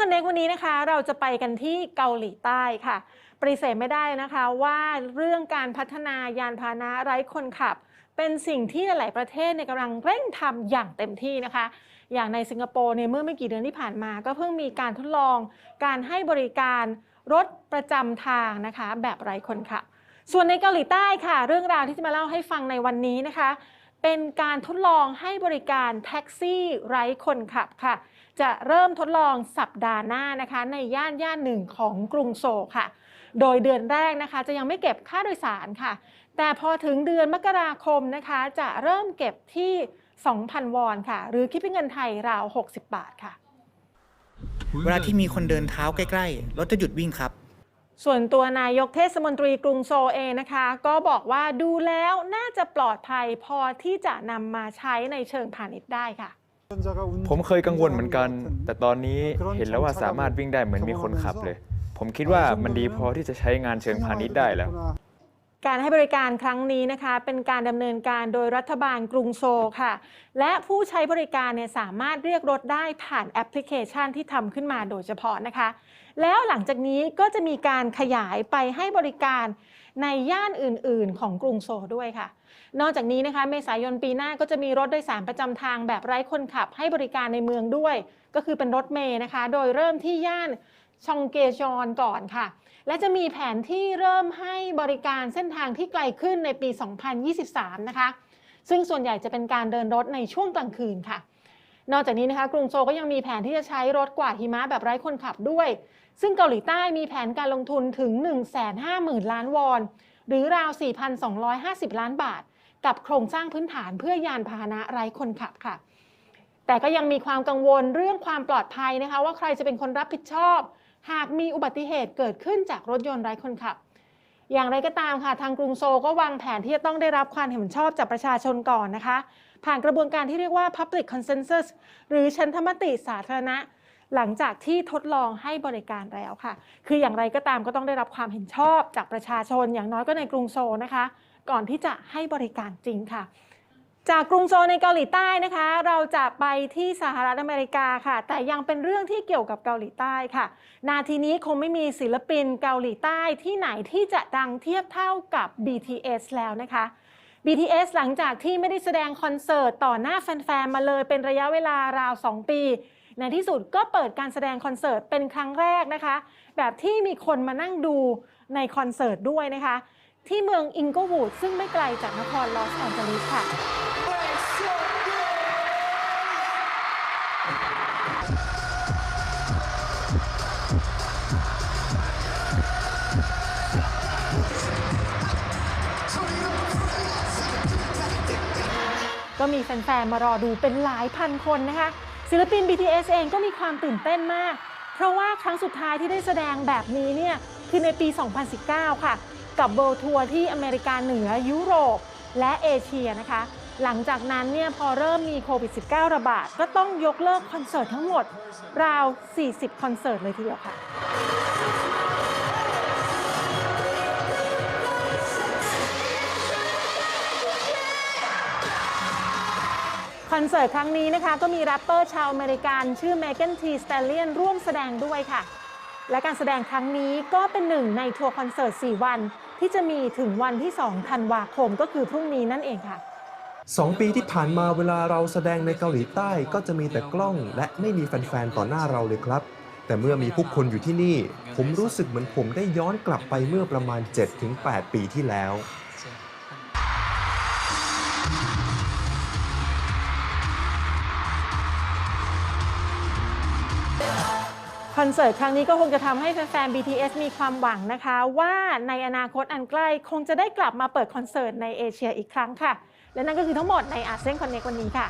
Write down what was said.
คอนเน c t วันนี้นะคะ เราจะไปกันที่เกาหลีใต้ค่ะ ปฏิเสธไม่ได้นะคะว่าเรื่องการพัฒนายานพาหนะไร้คนขับ เป็นสิ่งที่หลาย ๆ ประเทศในกำลังเร่งทำอย่างเต็มที่นะคะ อย่างในสิงคโปร์เนี่ยเมื่อไม่กี่เดือนที่ผ่านมา ก็เพิ่งมีการทดลอง การให้บริการรถประจำทางนะคะ แบบไร้คนขับ ส่วนในเกาหลีใต้ค่ะ เรื่องราวที่จะมาเล่าให้ฟังในวันนี้นะคะ เป็นการทดลองให้บริการแท็กซี่ไร้คนขับค่ะ จะเริ่มทดลองสัปดาห์หน้านะคะ ในย่านย่านหนึ่งของกรุงโซลค่ะ โดยเดือนแรกนะคะ จะยังไม่เก็บค่าโดยสารค่ะ แต่พอถึงเดือนมกราคมนะคะ จะเริ่มเก็บที่ 2,000 วอนค่ะ หรือคิดเป็นเงินไทยราว 60 บาทค่ะ เวลาที่มีคนเดินเท้าใกล้ๆรถจะหยุดวิ่งครับ ส่วนตัวนายกเทศมนตรีกรุงโซลเองนะคะ ก็บอกว่าดูแล้วน่าจะปลอดภัยพอที่จะนำมาใช้ในเชิงพาณิชย์ได้ค่ะ ผมเคยกังวลเหมือนกัน แต่ตอนนี้เห็นแล้วว่าสามารถวิ่งได้เหมือนมีคนขับเลย ผมคิดว่ามันดีพอที่จะใช้งานเชิงพาณิชย์ได้แล้วการให้บริการครั้งนี้นะคะ เป็นการดำเนินการโดยรัฐบาลกรุงโซลค่ะ และผู้ใช้บริการเนี่ยสามารถเรียกรถได้ผ่านแอปพลิเคชันที่ทำขึ้นมาโดยเฉพาะนะคะ แล้วหลังจากนี้ก็จะมีการขยายไปให้บริการในย่านอื่น ๆ ของกรุงโซลด้วยค่ะ นอกจากนี้นะคะ เมษายนปีหน้าก็จะมีรถโดยสารประจำทางแบบไร้คนขับให้บริการในเมืองด้วย ก็คือเป็นรถเมย์นะคะ โดยเริ่มที่ย่านชองเกจอนก่อนค่ะ และจะมีแผนที่เริ่มให้บริการเส้นทางที่ไกลขึ้นในปี 2023 นะคะ ซึ่งส่วนใหญ่จะเป็นการเดินรถในช่วงกลางคืนค่ะ นอกจากนี้นะคะกรุงโซก็ยังมีแผนที่จะใช้รถกวาดหิมะแบบไร้คนขับด้วย ซึ่งเกาหลีใต้มีแผนการลงทุนถึง 150,000 ล้านวอน หรือราว 4,250 ล้านบาท กับโครงสร้างพื้นฐานเพื่อยานพาหนะไร้คนขับค่ะ แต่ก็ยังมีความกังวลเรื่องความปลอดภัยนะคะ ว่าใครจะเป็นคนรับผิดชอบ หากมีอุบัติเหตุเกิดขึ้นจากรถยนต์ไร้คนขับ อย่างไรก็ตามค่ะทางกรุงโซก็วางแผนที่จะต้องได้รับความเห็นชอบจากประชาชนก่อนนะคะ ผ่านกระบวนการที่เรียกว่า Public Consensus หรือชันธรรมติสาธารณะ หลังจากที่ทดลองให้บริการแล้วค่ะ คืออย่างไรก็ตามก็ต้องได้รับความเห็นชอบจากประชาชนอย่างน้อยก็ในกรุงโซลนะคะ ก่อนที่จะให้บริการจริงค่ะจากกรุงโซลในเกาหลีใต้นะคะ เราจะไปที่สหรัฐอเมริกาค่ะ แต่ยังเป็นเรื่องที่เกี่ยวกับเกาหลีใต้ค่ะ นาทีนี้คงไม่มีศิลปินเกาหลีใต้ที่ไหนที่จะดังเทียบเท่ากับ BTS แล้วนะคะ BTS หลังจากที่ไม่ได้แสดงคอนเสิร์ตต่อหน้าแฟนๆ มาเลยเป็นระยะเวลาราว 2 ปี ในที่สุดก็เปิดการแสดงคอนเสิร์ตเป็นครั้งแรกนะคะ แบบที่มีคนมานั่งดูในคอนเสิร์ตด้วยนะคะ ที่เมืองอิงเกิลวูดซึ่งไม่ไกลจากนครลอสแอนเจลิสค่ะ ก็มีแฟนๆมารอดูเป็นหลายพันคนนะคะ ศิลปิน BTS เองก็มีความตื่นเต้นมาก เพราะว่าครั้งสุดท้ายที่ได้แสดงแบบนี้เนี่ยคือในปี 2019 ค่ะ กับเวิลด์ทัวร์ที่อเมริกาเหนือยุโรปและเอเชียนะคะ หลังจากนั้นเนี่ยพอเริ่มมีโควิด -19 ระบาด ก็ต้องยกเลิกคอนเสิร์ตทั้งหมด ราว 40 คอนเสิร์ตเลยทีเดียวค่ะ อนเสิร์ตครั้งนี้นะคะ ก็มีแรปเปอร์ชาวอเมริกัน ชื่อเม g ก n นทีส t ต l เลียนร่วมแสดงด้วยค่ะ และการแสดงครั้งนี้ก็เป็นหนึ่งในทัวร์คอนเสิร์ต 4 วัน ที่จะมีถึงวันที่ 2 ธันวาคมก็คือพรุ่งนี้นั่นเองค่ะสองปีที่ผ่านมาเวลาเราแสดงในเกาหลีใต้ก็จะมีแต่กล้อง และไม่มีแฟนๆต่อหน้าเราเลยครับ แต่เมื่อมีผู้คนอยู่ที่นี่ ผมรู้สึกเหมือนผมได้ย้อนกลับไปเมื่อประมาณ 7-8 ปีที่แล้ว คอนเสิร์ตครั้งนี้ก็คงจะทำให้แฟนๆ BTS มีความหวังนะคะ ว่าในอนาคตอันใกล้คงจะได้กลับมาเปิดคอนเสิร์ตในเอเชียอีกครั้งค่ะ และนั่นก็คือทั้งหมดในอาเซียนคอนเนควันนี้ค่ะ